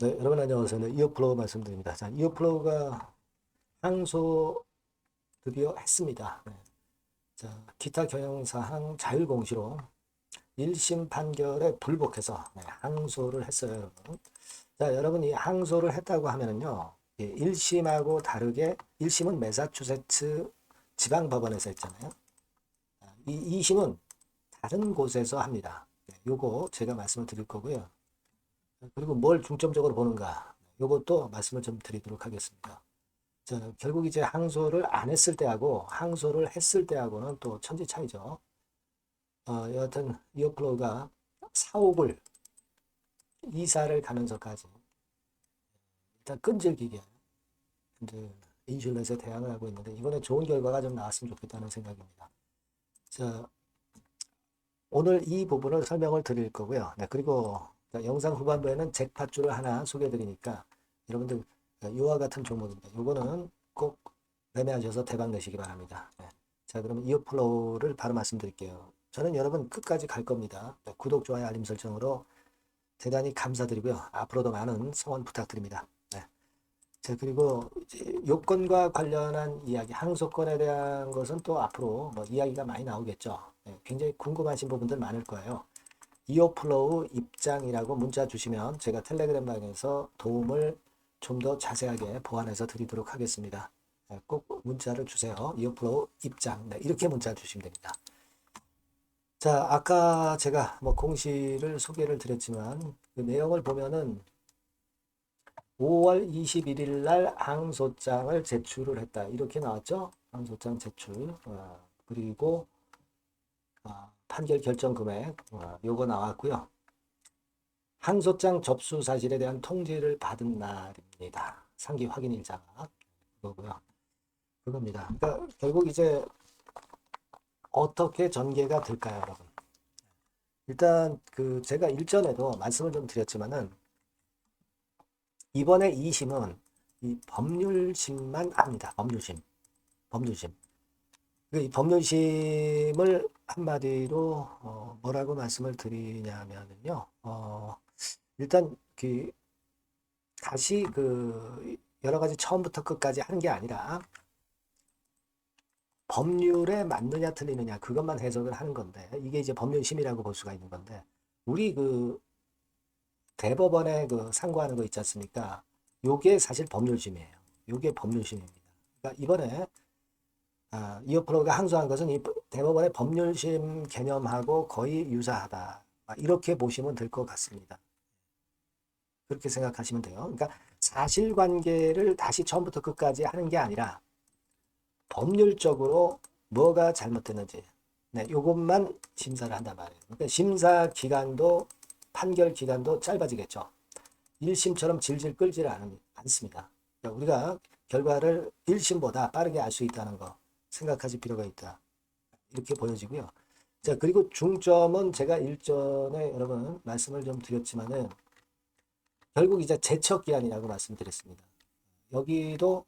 네, 여러분 안녕하세요. 네, 이어플로우 말씀드립니다. 자, 이어플로우가 항소 드디어 했습니다. 네. 자, 기타 경영사항 자율공시로 1심 판결에 불복해서 네, 항소를 했어요, 여러분. 자, 여러분 이 항소를 했다고 하면은요, 예, 1심하고 다르게 1심은 매사추세츠 지방법원에서 했잖아요. 아, 이 2심은 다른 곳에서 합니다. 네, 요거 제가 말씀을 드릴 거고요. 그리고 뭘 중점적으로 보는가 요것도 말씀을 좀 드리도록 하겠습니다. 자, 결국 이제 항소를 안 했을 때하고 항소를 했을 때하고는 또 천지 차이죠. 어, 여하튼 이어플로우가 사옥을 이사를 가면서까지 일단 끈질기게 이제 인슐렛에 대항을 하고 있는데 이번에 좋은 결과가 좀 나왔으면 좋겠다는 생각입니다. 자, 오늘 이 부분을 설명을 드릴 거고요. 네, 그리고 자, 영상 후반부에는 잭팟줄을 하나 소개해 드리니까 여러분들 이와 같은 종목입니다. 요거는 꼭 매매하셔서 대박 내시기 바랍니다. 네. 자, 그러면 이어플로우를 바로 말씀드릴게요. 저는 여러분 끝까지 갈 겁니다. 네, 구독, 좋아요, 알림 설정으로 대단히 감사드리고요. 앞으로도 많은 성원 부탁드립니다. 네. 자, 그리고 이제 요건과 관련한 이야기, 항소권에 대한 것은 또 앞으로 뭐 이야기가 많이 나오겠죠. 네, 굉장히 궁금하신 부분들 많을 거예요. 이어플로우 입장이라고 문자 주시면 제가 텔레그램 방에서 도움을 좀 더 자세하게 보완해서 드리도록 하겠습니다. 네, 꼭 문자를 주세요. 이어플로우 입장. 네, 이렇게 문자 주시면 됩니다. 자, 아까 제가 뭐 공시를 소개를 드렸지만 그 내용을 보면은 5월 21일 날 항소장을 제출을 했다. 이렇게 나왔죠? 항소장 제출. 어, 그리고 아, 판결 결정 금액 어, 요거 나왔고요. 항소장 접수 사실에 대한 통지를 받은 날입니다. 상기 확인 일자가 그거고요. 그겁니다. 그러니까 결국 이제 어떻게 전개가 될까요, 여러분? 일단 그 제가 일전에도 말씀을 좀 드렸지만은 이번에 2심은 이 법률심만 합니다. 법률심. 법률심. 그이 법률심을 한마디로 어, 뭐라고 말씀을 드리냐면요. 어, 일단 그 다시 그 여러 가지 처음부터 끝까지 하는 게 아니라 법률에 맞느냐 틀리느냐 그것만 해석을 하는 건데 이게 이제 법률심이라고 볼 수가 있는 건데 우리 그 대법원에 그 상고하는 거 있지 않습니까? 요게 사실 법률심이에요. 요게 법률심입니다. 그러니까 이번에 아, 이어플로우가 항소한 것은 이 대법원의 법률심 개념하고 거의 유사하다. 아, 이렇게 보시면 될 것 같습니다. 그렇게 생각하시면 돼요. 그러니까 사실관계를 다시 처음부터 끝까지 하는 게 아니라 법률적으로 뭐가 잘못됐는지 네, 요것만 심사를 한단 말이에요. 그러니까 심사 기간도 판결 기간도 짧아지겠죠. 1심처럼 질질 끌지를 않, 않습니다. 그러니까 우리가 결과를 1심보다 빠르게 알 수 있다는 거 생각하실 필요가 있다. 이렇게 보여지고요. 자, 그리고 중점은 제가 일전에 여러분 말씀을 좀 드렸지만은 결국 이제 제척 기한이라고 말씀드렸습니다. 여기도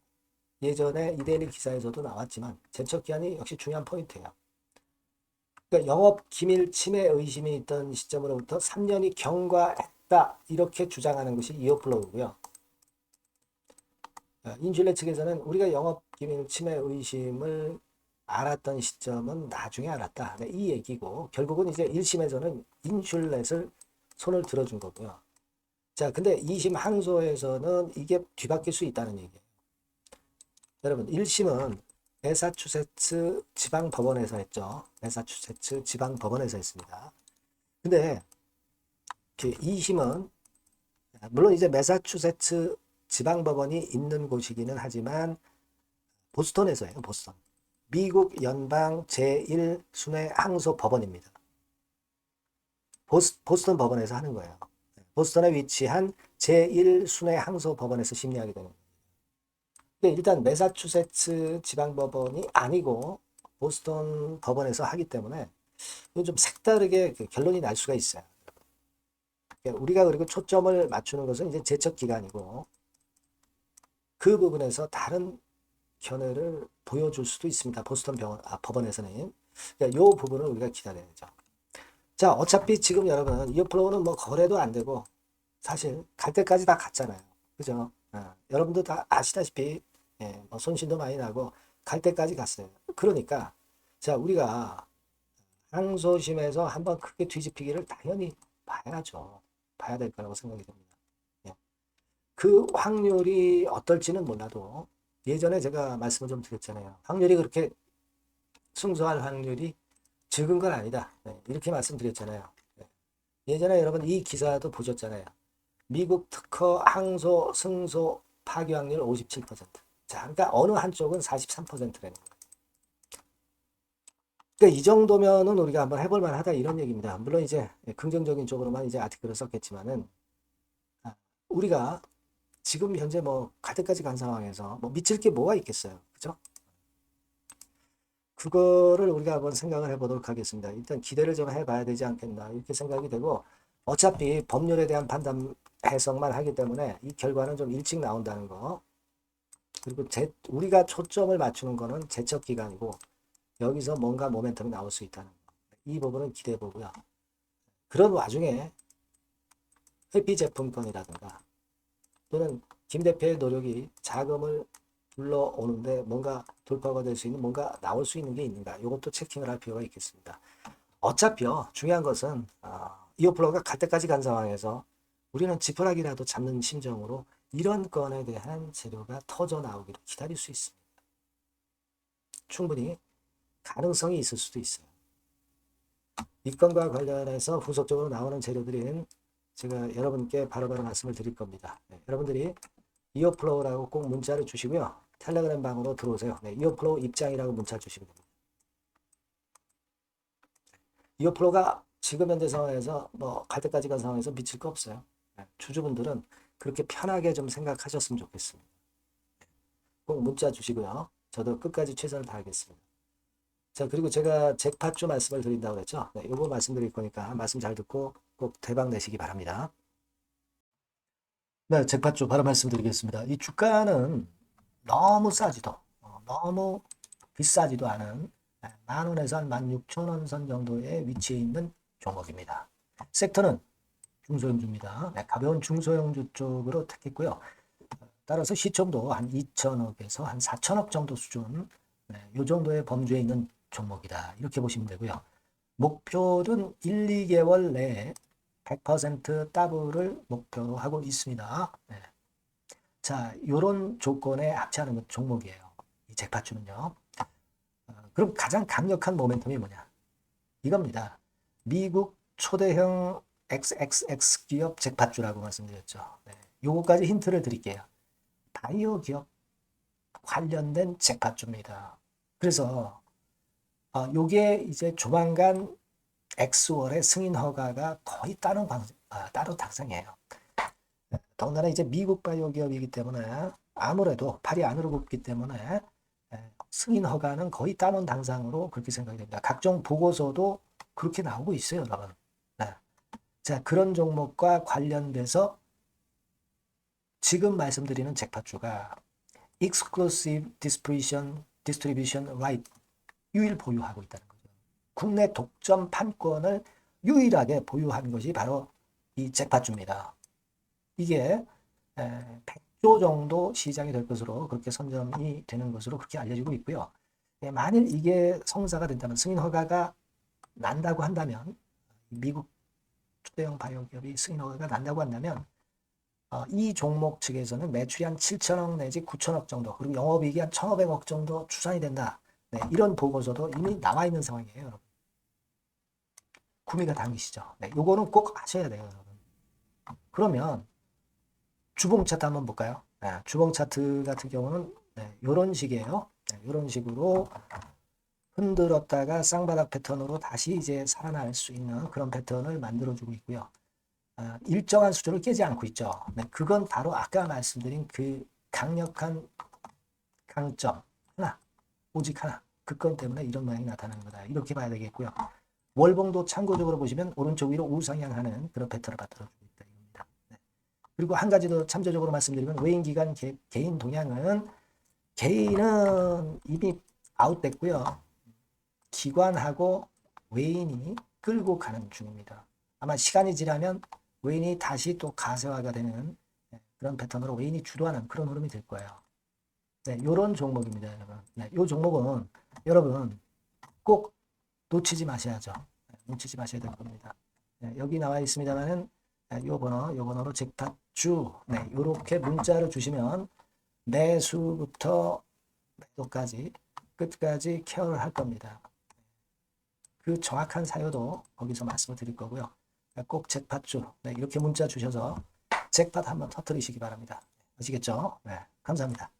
예전에 이데일리 기사에서도 나왔지만 제척 기한이 역시 중요한 포인트예요. 그러니까 영업 기밀 침해 의심이 있던 시점으로부터 3년이 경과했다 이렇게 주장하는 것이 이어플로우고요. 인슐레 측에서는 우리가 영업 기밀 침해 의심을 알았던 시점은 나중에 알았다. 네, 이 얘기고 결국은 이제 1심에서는 인슐렛을 손을 들어준 거고요. 자, 근데 2심 항소에서는 이게 뒤바뀔 수 있다는 얘기예요. 여러분, 1심은 매사추세츠 지방법원에서 했죠. 매사추세츠 지방법원에서 했습니다. 근데 2심은 물론 이제 매사추세츠 지방법원이 있는 곳이기는 하지만 보스턴에서 해요. 보스턴. 미국 연방 제1순회 항소 법원입니다. 보스, 보스턴 법원에서 하는 거예요. 보스턴에 위치한 제1순회 항소 법원에서 심리하게 되는. 근데 일단 매사추세츠 지방법원이 아니고 보스턴 법원에서 하기 때문에 좀 색다르게 그 결론이 날 수가 있어요. 그러니까 우리가 그리고 초점을 맞추는 것은 이제 제척 기간이고 그 부분에서 다른 견해를 보여줄 수도 있습니다. 보스턴 병원, 아, 법원에서는. 그러니까 요 부분을 우리가 기다려야죠. 자, 어차피 지금 여러분, 이어플로우는 뭐 거래도 안 되고, 사실 갈 때까지 다 갔잖아요. 그죠? 어, 여러분도 다 아시다시피 예, 뭐 손실도 많이 나고 갈 때까지 갔어요. 그러니까 자 우리가 항소심에서 한번 크게 뒤집히기를 당연히 봐야죠. 봐야 될 거라고 생각이 듭니다. 예. 그 확률이 어떨지는 몰라도 예전에 제가 말씀을 좀 드렸잖아요. 확률이 그렇게 승소할 확률이 적은 건 아니다. 네, 이렇게 말씀드렸잖아요. 네. 예전에 여러분 이 기사도 보셨잖아요. 미국 특허 항소 승소 파기 확률 57%. 자, 그러니까 어느 한쪽은 43%라는 거예요. 그러니까 이 정도면은 우리가 한번 해볼 만하다 이런 얘기입니다. 물론 이제 긍정적인 쪽으로만 이제 아티클을 썼겠지만은 아, 우리가 지금 현재 뭐갈 때까지 간 상황에서 뭐 미칠 게 뭐가 있겠어요. 그죠? 그거를 우리가 한번 생각을 해보도록 하겠습니다. 일단 기대를 좀 해봐야 되지 않겠나 이렇게 생각이 되고 어차피 법률에 대한 판단 해석만 하기 때문에 이 결과는 좀 일찍 나온다는 거 그리고 제, 우리가 초점을 맞추는 거는 제척 기간이고 여기서 뭔가 모멘텀이 나올 수 있다는 거. 이 부분은 기대해 보고요. 그런 와중에 회피 제품권이라든가 또는 김 대표의 노력이 자금을 불러오는데 뭔가 돌파가 될 수 있는 뭔가 나올 수 있는 게 있는가 이것도 체킹을 할 필요가 있겠습니다. 어차피요 중요한 것은 어, 이어플로가 갈 때까지 간 상황에서 우리는 지푸라기라도 잡는 심정으로 이런 건에 대한 재료가 터져 나오기를 기다릴 수 있습니다. 충분히 가능성이 있을 수도 있어요. 이 건과 관련해서 후속적으로 나오는 재료들은 제가 여러분께 바로 바로 말씀을 드릴 겁니다. 네, 여러분들이 이어플로우라고 꼭 문자를 주시고요. 텔레그램 방으로 들어오세요. 네, 이어플로우 입장이라고 문자 주시면 됩니다. 이어플로우가 지금 현재 상황에서 뭐 갈 때까지 간 상황에서 미칠 거 없어요. 네, 주주분들은 그렇게 편하게 좀 생각하셨으면 좋겠습니다. 꼭 문자 주시고요. 저도 끝까지 최선을 다하겠습니다. 자, 그리고 제가 잭팟주 말씀을 드린다고 그랬죠. 네, 요거 말씀드릴 거니까 말씀 잘 듣고 꼭 대박 내시기 바랍니다. 네, 잭팟주 바로 말씀드리겠습니다. 이 주가는 너무 싸지도, 어, 너무 비싸지도 않은 네, 만 원에서 한 만 육천 원 선 정도의 위치에 있는 종목입니다. 섹터는 중소형주입니다. 네, 가벼운 중소형주 쪽으로 택했고요. 따라서 시총도 한 2천억에서 한 4천억 정도 수준, 네, 이 정도의 범주에 있는 종목이다. 이렇게 보시면 되고요. 목표는 1, 2개월 내에 100% 더블을 목표로 하고 있습니다. 네. 자, 요런 조건에 합치하는 종목이에요. 이 잭팟주는요. 어, 그럼 가장 강력한 모멘텀이 뭐냐? 이겁니다. 미국 초대형 XXX 기업 잭팟주라고 말씀드렸죠. 네. 요거까지 힌트를 드릴게요. 바이오 기업 관련된 잭팟주입니다. 그래서 어, 요게 이제 조만간 엑스월의 승인 허가가 거의 따로 방, 아, 따로 당상이에요. 더군다나 이제 미국 바이오 기업이기 때문에 아무래도 팔이 안으로 굽기 때문에 에, 승인 허가는 거의 따놓은 당상으로 그렇게 생각이 됩니다. 각종 보고서도 그렇게 나오고 있어요, 여러분. 네. 자, 그런 종목과 관련돼서 지금 말씀드리는 잭팟주가 Exclusive Distribution, Distribution Right 유일 보유하고 있다는 거죠. 국내 독점 판권을 유일하게 보유한 것이 바로 이 잭팟주입니다. 이게 100조 정도 시장이 될 것으로 그렇게 선점이 되는 것으로 그렇게 알려지고 있고요. 예, 만일 이게 성사가 된다면 승인 허가가 난다고 한다면 미국 초대형 바이오 기업이 승인 허가가 난다고 한다면 어, 이 종목 측에서는 매출이 한 7천억 내지 9천억 정도 그리고 영업이익이 한 1,500억 정도 추산이 된다. 네, 이런 보고서도 이미 나와 있는 상황이에요, 여러분. 구미가 당기시죠. 네, 요거는 꼭 아셔야 돼요, 여러분. 그러면 주봉 차트 한번 볼까요? 네, 주봉 차트 같은 경우는 네, 요런 식이에요. 네, 요런 식으로 흔들었다가 쌍바닥 패턴으로 다시 이제 살아날 수 있는 그런 패턴을 만들어주고 있고요. 아, 일정한 수준을 깨지 않고 있죠. 네, 그건 바로 아까 말씀드린 그 강력한 강점 오직 하나. 그 건 때문에 이런 모양이 나타나는 거다. 이렇게 봐야 되겠고요. 월봉도 참고적으로 보시면 오른쪽 위로 우상향하는 그런 패턴을 만들어주고 있다. 이겁니다. 네. 그리고 한 가지 더 참조적으로 말씀드리면 외인 기간 개, 개인 동향은 개인은 이미 아웃됐고요. 기관하고 외인이 끌고 가는 중입니다. 아마 시간이 지나면 웨인이 다시 또 가세화가 되는 네, 그런 패턴으로 웨인이 주도하는 그런 흐름이 될 거예요. 네, 요런 종목입니다, 여러분. 네, 요 종목은 여러분 꼭 놓치지 마셔야죠. 네, 놓치지 마셔야 될 겁니다. 네, 여기 나와 있습니다만은 네, 요 번호, 요 번호로 잭팟주 네, 요렇게 문자를 주시면 매수부터 매도까지 끝까지 케어를 할 겁니다. 그 정확한 사유도 거기서 말씀을 드릴 거고요. 꼭 잭팟주 네, 이렇게 문자 주셔서 잭팟 한번 터뜨리시기 바랍니다. 아시겠죠? 네, 감사합니다.